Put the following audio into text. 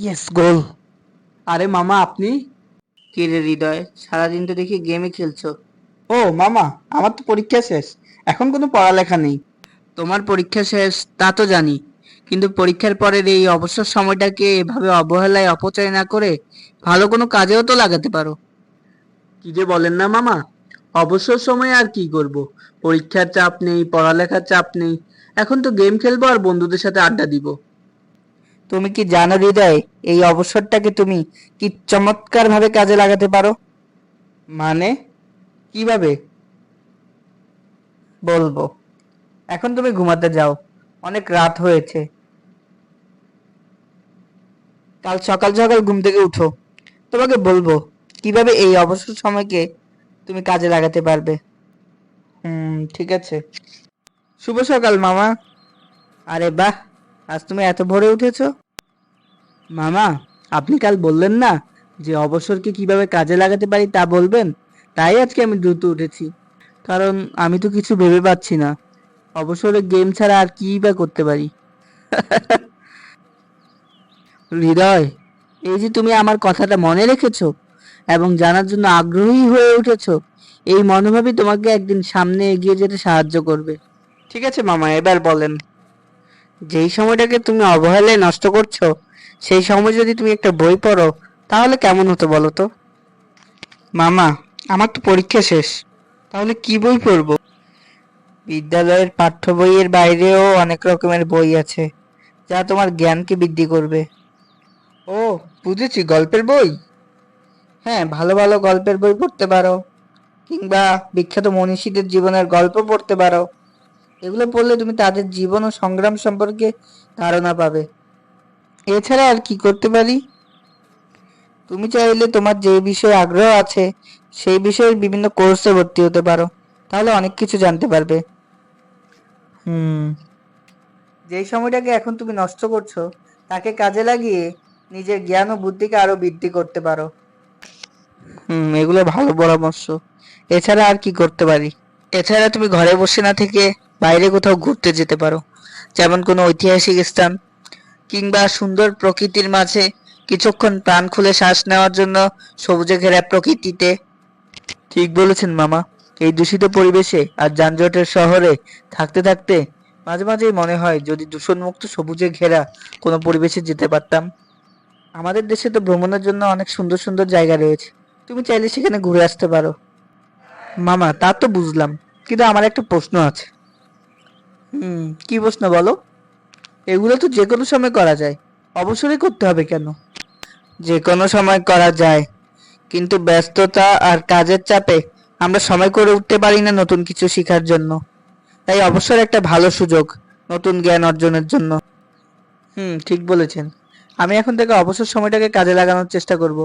Yes গোল আরে মামা আপনি? কি রে হৃদয়? সারাদিন তো দেখি গেমই খেলছো। ও মামা আমার তো পরীক্ষা শেষ। এখন কোনো পড়ালেখা নেই। তোমার পরীক্ষা শেষ তা তো জানি। কিন্তু পরীক্ষার পরের এই অবসর সময়টাকে এভাবে অবহেলায় অপচয় না করে ভালো কোনো কাজেও তো লাগাতে পারো। কি যে বলেন না মামা। অবসর সময় আর কি করব? পরীক্ষার চাপ নেই পড়ালেখার চাপ নেই। এখন তো গেম খেলব আর বন্ধুদের সাথে আড্ডা দিব। তুমি কি জানো হৃদয় এই অবসরটাকে তুমি কি চমৎকার ভাবে কাজে লাগাতে পারো? মানে? কীভাবে? বলব। এখন তুমি ঘুমাতে যাও। অনেক রাত হয়েছে। কাল সকাল সকাল ঘুম থেকে উঠো। তোমাকে বলব কীভাবে এই অবসর সময়কে তুমি কাজে লাগাতে পারবে? হুম ঠিক আছে। শুভ সকাল মামা। আরে বাহ! আজ তুমি এত ভোরে উঠেছো? মামা, আপনি কাল বললেন না যে অবসরকে কীভাবে কাজে লাগাতে পারি তা বলবেন? তাই আজকে আমি দ্রুত উঠেছি। কারণ আমি তো কিছু ভেবে পাচ্ছি না। অবসরে গেম ছাড়া আর কি বা করতে পারি? হৃদয়, এই যে তুমি আমার কথাটা মনে রেখেছো এবং জানার জন্য আগ্রহী হয়ে উঠেছো, এই মনোভাবই তোমাকে একদিন সামনে এগিয়ে যেতে সাহায্য করবে। ঠিক আছে মামা, এবার বলেন। যেই সময়টাকে তুমি অবহেলায় নষ্ট করছ সেই সময় যদি তুমি একটা বই পড়ো তাহলে কেমন হতো বলো তো? মামা আমার তো পরীক্ষা শেষ। তাহলে কি বই পড়ব? বিদ্যালয়ের পাঠ্য বইয়ের বাইরেও অনেক রকমের বই আছে যা তোমার জ্ঞানকে বৃদ্ধি করবে। ও বুঝেছি গল্পের বই? হ্যাঁ ভালো ভালো গল্পের বই পড়তে পারো কিংবা বিখ্যাত মনীষীদের জীবনের গল্প পড়তে পারো। এগুলো পড়লে তুমি তাদের জীবন ও সংগ্রাম সম্পর্কে ধারণা পাবে। এছাড়া আর কি করতে পারি? তুমি চাইলে তোমার যে বিষয়ে আগ্রহ আছে, সেই বিষয়ের বিভিন্ন কোর্সে ভর্তি হতে পারো। তাহলে অনেক কিছু জানতে পারবে। হুম। যেই সময়টাকে এখন তুমি নষ্ট করছ, তাকে কাজে লাগিয়ে নিজের জ্ঞান ও বুদ্ধিকে আরও বৃদ্ধি করতে পারো। হুম, এগুলো ভালো পরামর্শ। এছাড়া আর কি করতে পারি? এছাড়া তুমি ঘরে বসে না থেকে বাইরে কোথাও ঘুরতে যেতে পারো। যেমন কোনো ঐতিহাসিক স্থান কিংবা সুন্দর প্রকৃতির মাঝে কিছুক্ষণ প্রাণ খুলে শ্বাস নেওয়ার জন্য সবুজে ঘেরা প্রকৃতিতে। ঠিক বলেছেন মামা। এই দূষিত পরিবেশে আর যানজটের শহরে থাকতে থাকতে মাঝে মাঝেই মনে হয় যদি দূষণমুক্ত সবুজে ঘেরা কোনো পরিবেশে যেতে পারতাম। আমাদের দেশে তো ভ্রমণের জন্য অনেক সুন্দর সুন্দর জায়গা রয়েছে। তুমি চাইলে সেখানে ঘুরে আসতে পারো। মামা তা তো বুঝলাম। কিন্তু আমার একটা প্রশ্ন আছে। হুম কি প্রশ্ন বলো? এগুলো তো যে কোনো সময় করা যায়। অবসরই করতে হবে কেন? যে কোনো সময় করা যায়। কিন্তু ব্যস্ততা আর কাজের চাপে আমরা সময় করে উঠতে পারি না নতুন কিছু শেখার জন্য। তাই অবসর একটা ভালো সুযোগ নতুন জ্ঞান অর্জনের জন্য। হুম ঠিক বলেছেন। আমি এখন থেকে অবসর সময়টাকে কাজে লাগানোর চেষ্টা করব।